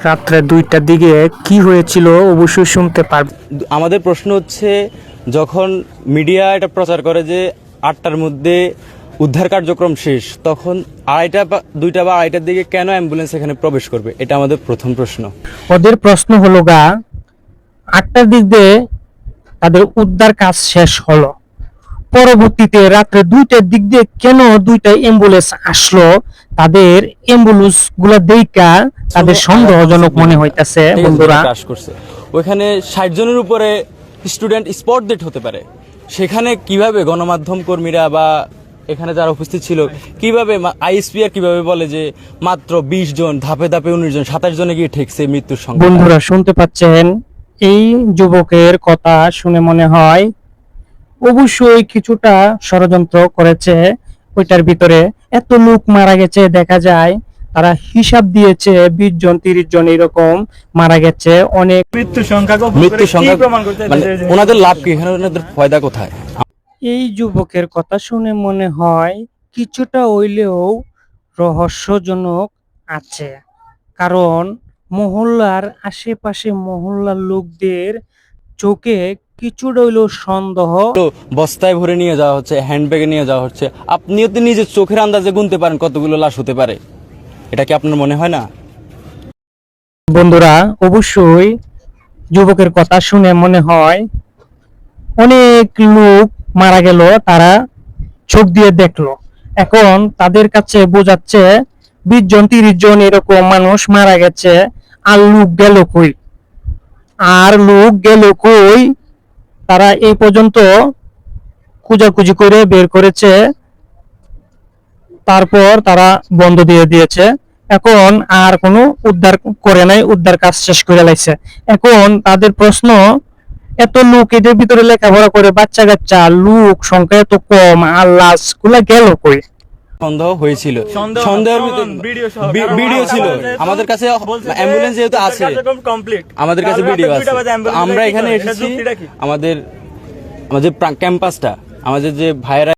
রাত্রে দুইটার দিকে কি হয়েছিল অবশ্যই শুনতে পারবে। আমাদের প্রশ্ন হচ্ছে যখন মিডিয়া এটা প্রচার করে যে আটটার মধ্যে উদ্ধার কার্যক্রম শেষ তখন আড়াইটা বা দুইটা বা আড়াইটার দিকে কেন অ্যাম্বুলেন্স এখানে প্রবেশ করবে? এটা আমাদের প্রথম প্রশ্ন। ওদের প্রশ্ন হলো গা আটটার দিক দিয়ে তাদের উদ্ধার কাজ শেষ হলো। পরবর্তীতে রাত্রে দুইটার দিক দিয়ে কেন দুইটা অ্যাম্বুলেন্স আসলো? তাদের অ্যাম্বুলেন্সগুলা দেখা তাদের সন্দেহজনক মনে হইতাছে বন্ধুরা। করছে। ওইখানে ষাট জনের উপরে স্টুডেন্ট স্পট ডেট হতে পারে। সেখানে কীভাবে গণমাধ্যম কর্মীরা বা এখানে যারা উপস্থিত ছিল কীভাবে আইএসপিআর কীভাবে বলে যে মাত্র বিশ জন ধাপে ধাপে উনিশ জন সাতাশ জনে গিয়ে ঠেকছে মৃত্যুর সংখ্যা? বন্ধুরা শুনতে পাচ্ছেন? এই যুবকের কথা শুনে মনে হয় অবশ্যই কিছুটা ষড়যন্ত্র করেছে ওইটার ভিতরে। এত লোক মারা গেছে দেখা যায়। তারা হিসাব দিয়েছে বিশ জন তিরিশ জন এরকম মারা গেছে। অনেক মৃত্যু সংখ্যা মৃত্যু সংখ্যা প্রমাণ করতে মানে? ওনাদের লাভ কি? ওনাদের ফায়দা কোথায়? এই যুবকের কথা শুনে মনে হয় কিছুটা হইলেও রহস্যজনক আছে। কারণ মহল্লার আশেপাশে মহল্লার লোকদের চোখে কিছুটা হইলেও সন্দেহ। বস্তায় ভরে নিয়ে যাওয়া হচ্ছে হ্যান্ডব্যাগে নিয়ে যাওয়া হচ্ছে। আপনিও তো নিজের চোখের আন্দাজে গুনতে পারেন কতগুলো লাশ হতে পারে। এটা কি আপনার মনে হয় না? বন্ধুরা অবশ্যই যুবকের কথা শুনে মনে হয় অনেক লোক মারা গেল তারা চোখ দিয়ে দেখল। এখন তাদের কাছে বোঝাচ্ছে বিশ জন তিরিশ জন এরকম মানুষ মারা গেছে আর লোক গেল কই? আর লোক গেল কই? তারা এই পর্যন্ত খুঁজাখুঁজি করে বের করেছে। তারপর তারা বন্ধ দিয়ে দিয়েছে। এখন আর কোনো উদ্ধার করে নাই, উদ্ধার কাজ শেষ করে লাইছে। এখন তাদের প্রশ্ন, এত লোক এদের ভিতরে লেখাপড়া করে বাচ্চা কাচ্চা লোক সংখ্যা এত কম, আর লাশগুলা গেল কই? সন্দেহ হয়েছিল। সন্দেহ সন্দেহের ভিডিও ছিল। আমাদের কাছে অ্যাম্বুলেন্স যেহেতু আছে। আমাদের কাছে ভিডিও আছে। আমরা এখানে এসেছি। আমাদের আমাদের ক্যাম্পাসটা আমাদের যে ভাইরা